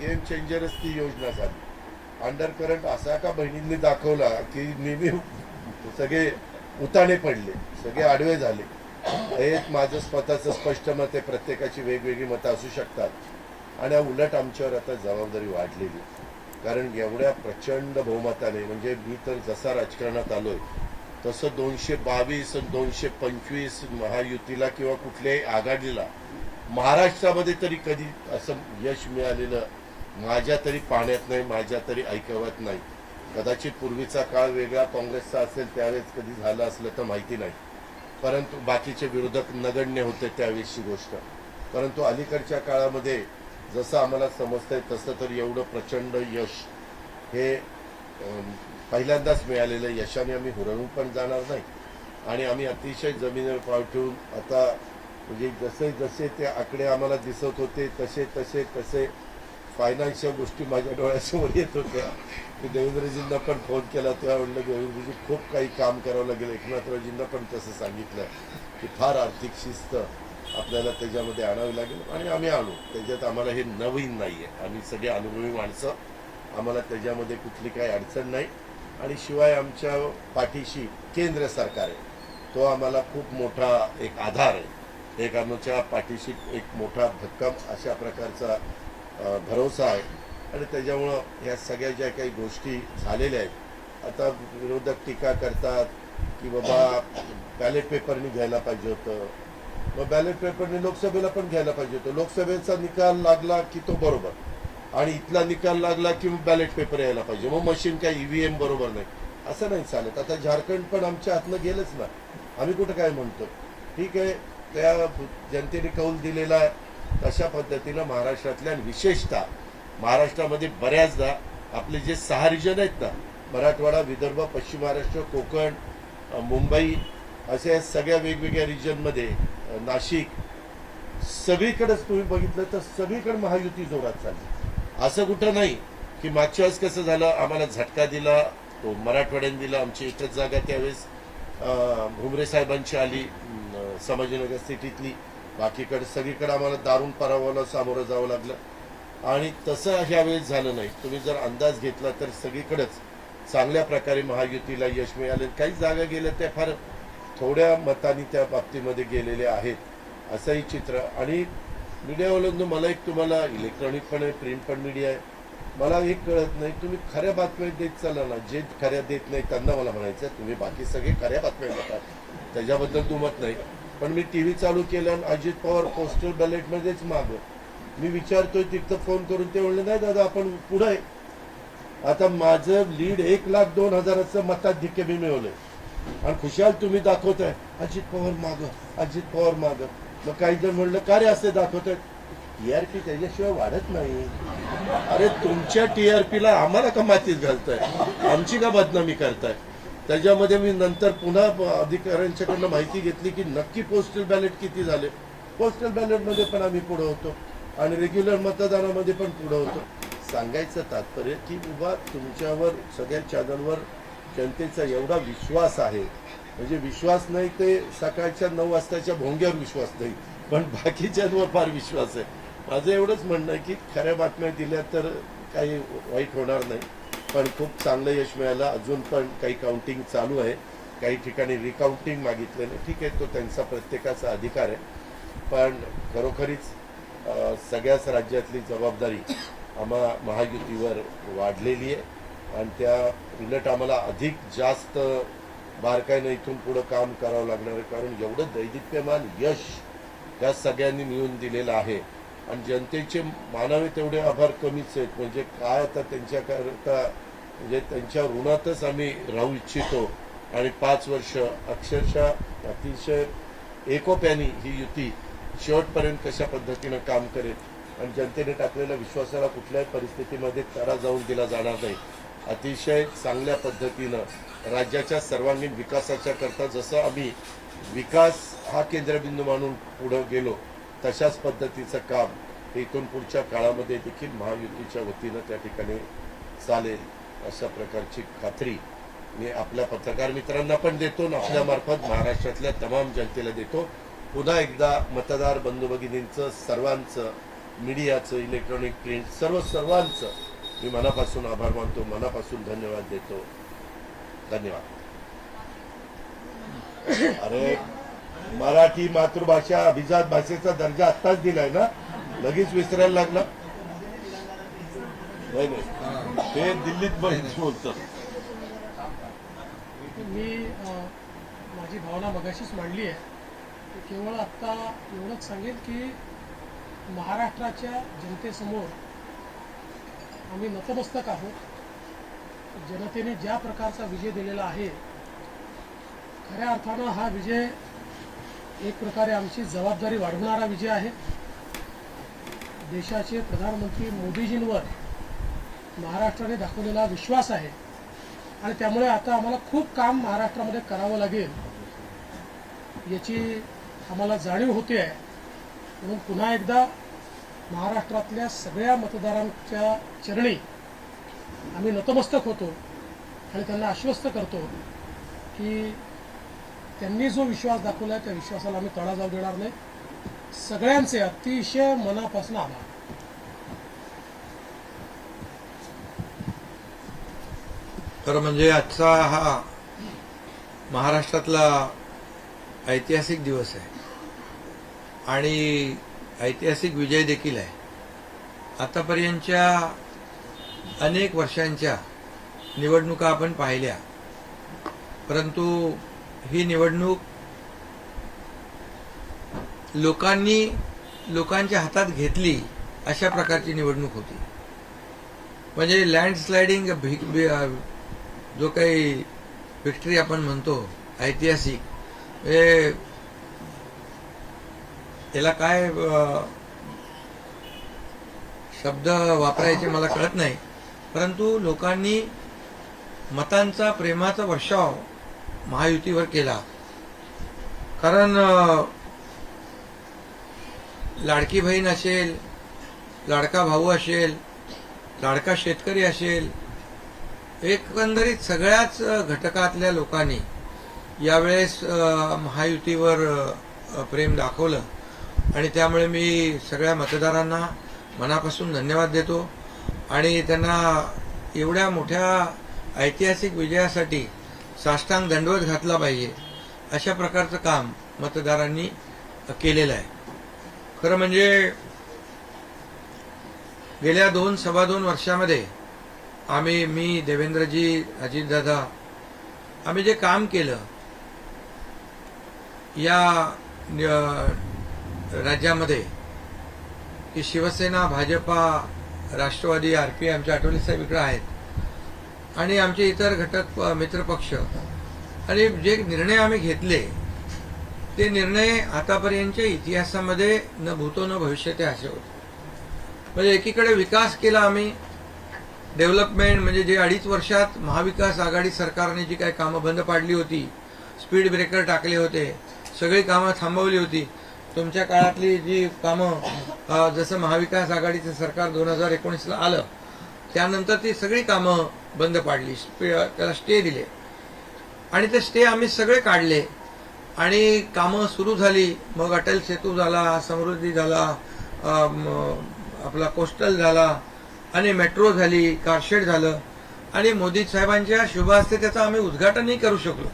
Game चेंजरच ती योजना झाली. अंडर करंट असा का बहिणींनी दाखवला की नेहमी सगळे उताणे पडले सगळे आडवे झाले. हे माझं स्वतःचं स्पष्ट मत आहे प्रत्येकाची वेगवेगळी मतं असू शकतात. आणि उलट आमच्यावर आता जबाबदारी वाढलेली कारण एवढ्या प्रचंड बहुमताने म्हणजे मी तर जसा राजकारणात आलोय तसं दोनशे बावीस दोनशे पंचवीस महायुतीला किंवा कुठल्याही आघाडीला महाराष्ट्रामध्ये तरी कधी असं यश मिळालेलं माझ्या तरी पाण्यात नाही माझ्या तरी ऐकवत नाही. कदाचित पूर्वीचा काळ वेगळा काँग्रेसचा असेल त्यावेळेस कधी झालं असलं तर माहिती नाही. परंतु बाकीचे विरोधक नगण्य होते त्यावेळेसची गोष्ट. परंतु अलीकडच्या काळामध्ये जसं आम्हाला समजतंय तसं तर एवढं प्रचंड यश हे पहिल्यांदाच मिळालेलं यशाने आम्ही हुरळून पण जाणार नाही. आणि आम्ही अतिशय जमिनीवर पाव ठेवून आता म्हणजे जसे जसे ते आकडे आम्हाला दिसत होते तसे तसे तसे फायनान्शियल गोष्टी माझ्या डोळ्यासमोर येत होत्या. मी देवेंद्रजींना पण फोन केला. तेव्हा म्हणलं देवेंद्रजी खूप काही काम करावं लागेल. एकनाथरावजींना पण तसं सांगितलं की फार आर्थिक शिस्त आपल्याला त्याच्यामध्ये आणावी लागेल आणि आम्ही आणू. त्याच्यात आम्हाला हे नवीन नाही आहे आम्ही सगळे अनुभवी माणसं. आम्हाला त्याच्यामध्ये कुठली काही अडचण नाही. आणि शिवाय आमच्या पाठीशी केंद्र सरकार आहे. तो आम्हाला खूप मोठा एक आधार आहे. एक आमच्या पाठीशी एक मोठा भक्कम अशा प्रकारचा भरोसा आहे. आणि त्याच्यामुळं ह्या सगळ्या ज्या काही गोष्टी झालेल्या आहेत आता विरोधक टीका करतात की बाबा बॅलेट पेपरनी घ्यायला पाहिजे होतं. मग बॅलेट पेपरने लोकसभेला पण घ्यायला पाहिजे होतं. लोकसभेचा निकाल लागला की तो बरोबर. आणि इथला निकाल लागला की मग बॅलेट पेपर यायला पाहिजे. मग मशीन काय ईव्हीएम बरोबर नाही. असं नाही चालत. आता झारखंड पण आमच्या हातनं गेलंच ना. आम्ही कुठं काय म्हणतो? ठीक आहे. त्या जनतेने कौल दिलेला आहे. तशा पद्धतीनं महाराष्ट्रातल्या विशेषतः महाराष्ट्रामध्ये बऱ्याचदा आपले जे सहा रिजन आहेत ना मराठवाडा विदर्भ पश्चिम महाराष्ट्र कोकण मुंबई अशा सगळ्या वेगवेगळ्या रिजनमध्ये नाशिक सगळीकडेच तुम्ही बघितलं तर सगळीकडे महायुती जोरात चालली. असं कुठं नाही की मागच्या वेळेस कसं झालं आम्हाला झटका दिला तो मराठवाड्याने दिला आमची एकच जागा त्यावेळेस भुमरे साहेबांची आली संभाजीनगर सिटीतली. बाकीकडे सगळीकडे आम्हाला दारुण पराभवाला सामोरं जावं लागलं. आणि तसं ह्यावेळेस झालं नाही. तुम्ही जर अंदाज घेतला तर सगळीकडेच चांगल्या प्रकारे महायुतीला यश मिळाले. काही जागा गेल्या त्या फार थोड्या मतांनी त्या बाबतीमध्ये गेलेले आहेत असंही चित्र. आणि मीडियावाल्यांना मला एक तुम्हाला इलेक्ट्रॉनिक पण आहे प्रिंट पण मीडिया आहे. मला एक कळत नाही तुम्ही खऱ्या बातम्या देत चाला ना जे खऱ्या देत नाही त्यांना मला म्हणायचं तुम्ही बाकी सगळे खऱ्या बातम्या देतात त्याच्याबद्दल दुमत नाही. पण मी टी व्ही चालू केलं आणि अजित पवार पोस्टल बॅलेटमध्येच माग. मी विचारतोय तिथं फोन करून ते म्हणले नाही दादा आपण पुढे आहे. आता माझं लीड एक लाख दोन हजाराचं मताधिक्य मी मिळवलंय. आणि खुशाल तुम्ही दाखवताय. अजित पवार माग अजित पवार माग. मग काही जण म्हणलं का रे असे आर पी त्याच्याशिवाय वाढत नाही. अरे तुमच्या टी आर पीला आम्हाला का मातीत घालताय? आमची का बदनामी करताय? त्याच्यामध्ये मी नंतर पुन्हा अधिकाऱ्यांच्याकडनं माहिती घेतली की नक्की पोस्टल बॅलेट किती झाले. पोस्टल बॅलेटमध्ये पण आम्ही पुढं होतो. आणि रेग्युलर मतदानामध्ये पण पुढं होतो. सांगायचं तात्पर्य की बाबा तुमच्यावर सगळ्या चॅनलवर जनतेचा एवढा विश्वास आहे. म्हणजे विश्वास नाही ते सकाळच्या नऊ वाजताच्या भोंग्यावर विश्वास नाही. पण बाकीच्यांवर फार विश्वास आहे. माझं एवढंच म्हणणं आहे की खऱ्या बातम्या दिल्या तर काही वाईट होणार नाही. पण खूप चांगलं यश मिळालं. अजून पण काही काउंटिंग चालू आहे. काही ठिकाणी रिकाउंटिंग मागितलेलं ठीक आहे तो त्यांचा प्रत्येकाचा अधिकार आहे. पण खरोखरीच सगळ्याच राज्यातली जबाबदारी आम्हा महायुतीवर वाढलेली आहे. आणि त्या उलट आम्हाला अधिक जास्त बारकाईनं इथून पुढं काम करावं लागणार आहे. कारण एवढं दैदिप्यमान यश या सगळ्यांनी मिळून दिलेलं आहे. आणि जनतेचे मानावे तेवढे आभार कमीच आहेत. म्हणजे काय आता त्यांच्याकरता म्हणजे त्यांच्या ऋणातच आम्ही राहू इच्छितो. आणि पाच वर्ष अक्षरशः अतिशय एकोप्यानी ही युती शेवटपर्यंत कशा पद्धतीनं काम करेल? आणि जनतेने टाकलेल्या विश्वासाला कुठल्याही परिस्थितीमध्ये तरा जाऊन दिला जाणार नाही. अतिशय चांगल्या पद्धतीनं राज्याच्या सर्वांगीण विकासाच्या करता जसं आम्ही विकास हा केंद्रबिंदू मानून पुढं गेलो तशाच पद्धतीचं काम हे इथून पुढच्या काळामध्ये देखील महायुतीच्या वतीनं त्या ठिकाणी चालेल अशा प्रकारची खात्री मी आपल्या पत्रकार मित्रांना पण देतो. आणि आपल्यामार्फत महाराष्ट्रातल्या तमाम जनतेला देतो. पुन्हा एकदा मतदार बंधू भगिनींचं सर्वांचं मीडियाचं इलेक्ट्रॉनिक प्रिंट सर्व सर्वांचं मी मनापासून आभार मानतो मनापासून धन्यवाद देतो. धन्यवाद. अरे मराठी मातृभाषा अभिजात भाषेचा दर्जा आत्ताच दिलाय ना? लगेच विसरायला लागला? नाही नाही. ते दिल्लीत बोलतं. मी माझी भावना मगाशीच मांडली आहे. केवळ आत्ता एवढंच सांगेन की महाराष्ट्राच्या जनतेसमोर आम्ही नतमस्तक आहोत. जनतेने ज्या प्रकारचा विजय दिलेला आहे खऱ्या अर्थानं हा विजय एक प्रकारे आमची जबाबदारी वाढवणारा विजय आहे. देशाचे प्रधानमंत्री मोदीजींवर महाराष्ट्राने दाखवलेला विश्वास आहे. आणि त्यामुळे आता आम्हाला खूप काम महाराष्ट्रामध्ये करावं लागेल याची आम्हाला जाणीव होते आहे. म्हणून पुन्हा एकदा महाराष्ट्रातल्या सगळ्या मतदारांच्या चरणी आम्ही नतमस्तक होतो आणि त्यांना आश्वस्त करतो की त्यांनी जो विश्वास दाखवला आहे त्या विश्वासाला आम्ही तडा जाऊ देणार नाही. सगळ्यांचे अतिशय मनापासून आभार. तर म्हणजे आजचा हा महाराष्ट्रातला ऐतिहासिक दिवस आहे. आणि ऐतिहासिक विजय देखील आहे. आतापर्यंतच्या अनेक वर्षांच्या निवडणुका आपण पाहिल्या. परंतु ही निवडणूक लोकांनी लोकांच्या हातात घेतली अशा प्रकारची निवडणूक होती. म्हणजे लँडस्लायडिंग भिक uh, जो काही विक्टरी आपण म्हणतो ऐतिहासिक हे त्याला काय शब्द वापरायचे मला कळत नाही. परंतु लोकांनी मतांचा प्रेमाचा वर्षाव महायुतीवर केला. कारण लाडकी बहीण असेल लाडका भाऊ असेल लाडका शेतकरी असेल एकंदरीत सगळ्याच घटकातल्या लोकांनी यावेळेस महायुतीवर प्रेम दाखवलं. आणि त्यामुळे मी सगळ्या मतदारांना मनापासून धन्यवाद देतो. आणि त्यांना एवढ्या मोठ्या ऐतिहासिक विजयासाठी साष्टांग दंडवत घातला पाहिजे. अशा प्रकारचं काम मतदारांनी केलेलं आहे. खरं म्हणजे गेल्या दोन सव्वा दोन वर्षामध्ये आम्ही मी देवेंद्रजी अजितदादा आम्ही जे काम केलं या राज्यामध्ये की शिवसेना भाजपा राष्ट्रवादी आर पी आमच्या आठवले साहेब इकडं आहेत. आणि आमचे इतर घटक मित्रपक्ष आणि जे निर्णय आम्ही घेतले ते निर्णय आतापर्यंतच्या इतिहासामध्ये न भूतो न भविष्य ते असे होते. म्हणजे एकीकडे विकास केला आम्ही डेव्हलपमेंट म्हणजे जे अडीच वर्षात महाविकास आघाडी सरकारने जी काही कामं बंद पाडली होती स्पीड ब्रेकर टाकले होते सगळी कामं थांबवली होती. तुमच्या काळातली जी कामं जसं महाविकास आघाडीचं सरकार दोन हजार एकोणीसला आलं त्यानंतर ती सगळी कामं बंद पाडली त्याला स्टे दिले. आणि ते स्टे आम्ही सगळे काढले. आणि कामं सुरू झाली. मग अटल सेतू झाला समृद्धी झाला आपला कोस्टल झाला आणि मेट्रो झाली कारशेड झालं. आणि मोदी साहेबांच्या शुभ हस्ते त्याचं आम्ही उद्घाटनही करू शकलो.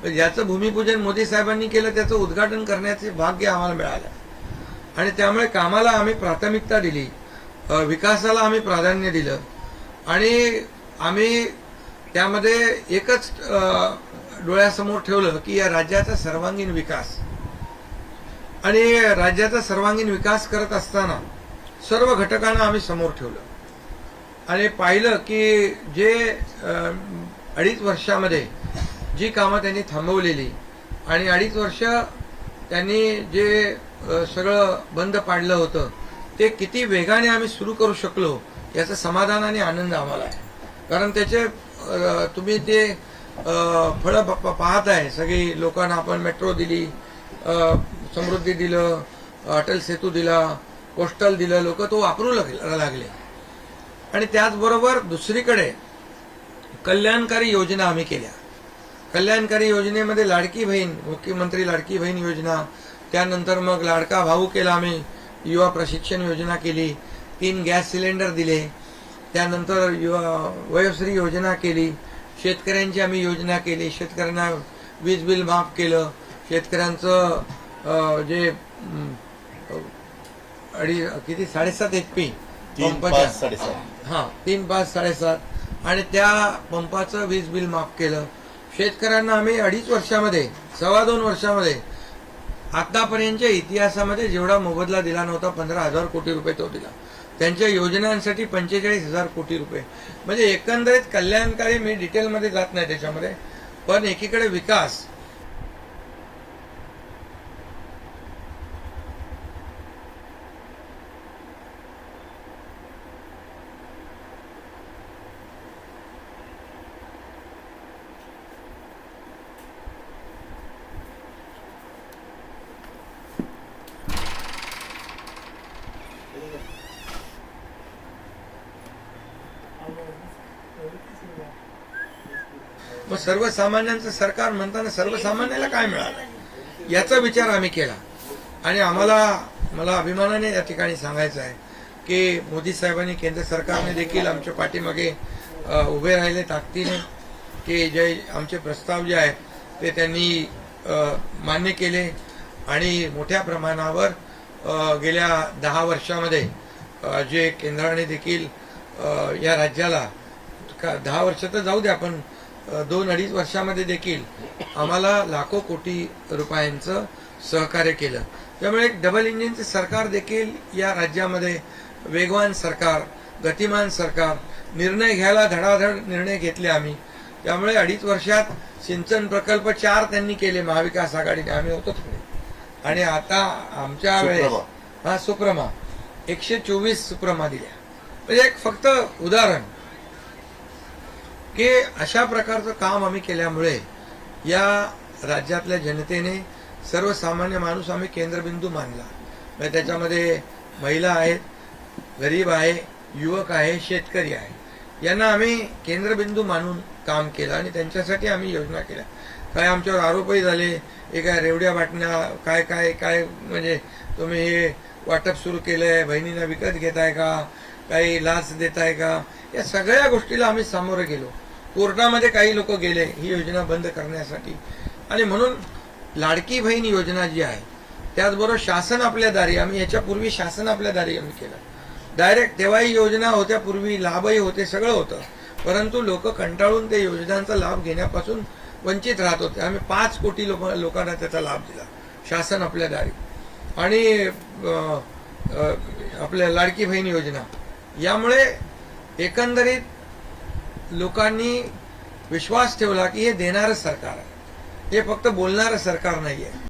म्हणजे ज्याचं भूमिपूजन मोदी साहेबांनी केलं त्याचं उद्घाटन करण्याचे भाग्य आम्हाला मिळालं. आणि त्यामुळे कामाला आम्ही प्राथमिकता दिली. विकासाला आम्ही प्राधान्य दिलं. आणि आम्ही त्यामध्ये एकच डोळ्यासमोर ठेवलं की या राज्याचा सर्वांगीण विकास. आणि राज्याचा सर्वांगीण विकास करत असताना सर्व घटकांना आम्ही समोर ठेवलं. आणि पाहिलं की जे अडीच वर्षामध्ये जी कामं त्यांनी थांबवलेली आणि अडीच वर्ष त्यांनी जे सगळं बंद पाडलं होतं ते किती वेगाने आम्ही सुरू करू शकलो याचं समाधान आणि आनंद आम्हाला आहे. कारण त्याचे तुम्ही ते फळं प- पाहत आहे सगळी लोकांना आपण मेट्रो दिली समृद्धी दिलं अटल सेतू दिला पोस्टल दिलं लोक तो वापरू लाग- लागले. आणि त्याचबरोबर दुसरीकडे कल्याणकारी योजना आम्ही केल्या. कल्याणकारी योजनेमध्ये लाडकी बहीण मुख्यमंत्री लाडकी बहीण योजना त्यानंतर मग लाडका भाऊ केला आम्ही युवा प्रशिक्षण योजना केली तीन गॅस सिलेंडर दिले त्यानंतर युवा वयोश्री योजना केली शेतकऱ्यांची आम्ही योजना केली शेतकऱ्यांना वीज बिल माफ केलं शेतकऱ्यांचं जे अडी किती साडेसात एच पी साडेसात. हा तीन पाच साडेसात. आणि त्या पंपाचं वीज बिल माफ केलं. शेतकऱ्यांना आम्ही अडीच वर्षामध्ये सव्वा दोन वर्षामध्ये आतापर्यंतच्या इतिहासामध्ये जेवढा मोबदला दिला नव्हता पंधरा हजार कोटी रुपये तो दिला. त्यांच्या योजनांसाठी पंचेचाळीस हजार कोटी रुपये. म्हणजे एकंदरीत कल्याणकारी मी डिटेलमध्ये जात नाही त्याच्यामध्ये पण एकीकडे विकास मग सर्वसामान्यांचं सरकार म्हणताना सर्वसामान्याला काय मिळालं? याचा विचार आम्ही केला. आणि आम्हाला मला अभिमानाने या ठिकाणी सांगायचं आहे की मोदी साहेबांनी केंद्र सरकारने देखील आमच्या पाठीमागे उभे राहिले ताकदीने की जे आमचे प्रस्ताव जे आहेत ते त्यांनी मान्य केले. आणि मोठ्या प्रमाणावर गेल्या दहा वर्षामध्ये जे केंद्राने देखील या राज्याला का दहा वर्ष तर जाऊ द्या आपण दोन अडीच वर्षामध्ये देखील आम्हाला लाखो कोटी रुपयांचं सहकार्य केलं. त्यामुळे एक डबल इंजिनचे सरकार देखील या राज्यामध्ये वेगवान सरकार गतिमान सरकार निर्णय घ्यायला धडाधड निर्णय घेतले आम्ही. त्यामुळे अडीच वर्षात सिंचन प्रकल्प चार त्यांनी केले महाविकास आघाडीने. आम्ही होतो आणि आता आमच्या वेळेस. हा सुप्रमा. एकशे चोवीस सुप्रमा दिल्या. म्हणजे एक फक्त उदाहरण. की अशा प्रकारचं काम आम्ही केल्यामुळे या राज्यातल्या जनतेने सर्वसामान्य माणूस आम्ही केंद्रबिंदू मानला. म्हणजे त्याच्यामध्ये महिला आहेत गरीब आहे युवक आहे शेतकरी आहे. यांना आम्ही केंद्रबिंदू मानून काम केलं आणि त्यांच्यासाठी आम्ही योजना केल्या. काय आमच्यावर आरोपही झाले हे काय रेवड्या वाटण्या काय काय काय म्हणजे तुम्ही हे वाटप सुरू केलंय बहिणींना विकत घेताय का? काही लाच देताय का? या सगळ्या गोष्टीला आम्ही सामोरं गेलो. कोर्टामध्ये काही लोक गेले ही योजना बंद करण्यासाठी. आणि म्हणून लाडकी बहीण योजना जी आहे त्याचबरोबर शासन आपल्या दारी आम्ही याच्यापूर्वी शासन आपल्या दारी आम्ही केलं. डायरेक्ट तेव्हाही योजना होत्या पूर्वी लाभही होते सगळं होतं. परंतु लोक कंटाळून ते योजनांचा लाभ घेण्यापासून वंचित राहत होते. आम्ही पाच कोटी लोक लोकांना त्याचा लाभ दिला शासन आपल्या दारी. आणि आपल्या लाडकी बहीण योजना. यामुळे एकंदरीत लोकांनी विश्वास ठेवला की हे देणारं सरकार आहे. हे फक्त बोलणारं सरकार नाही आहे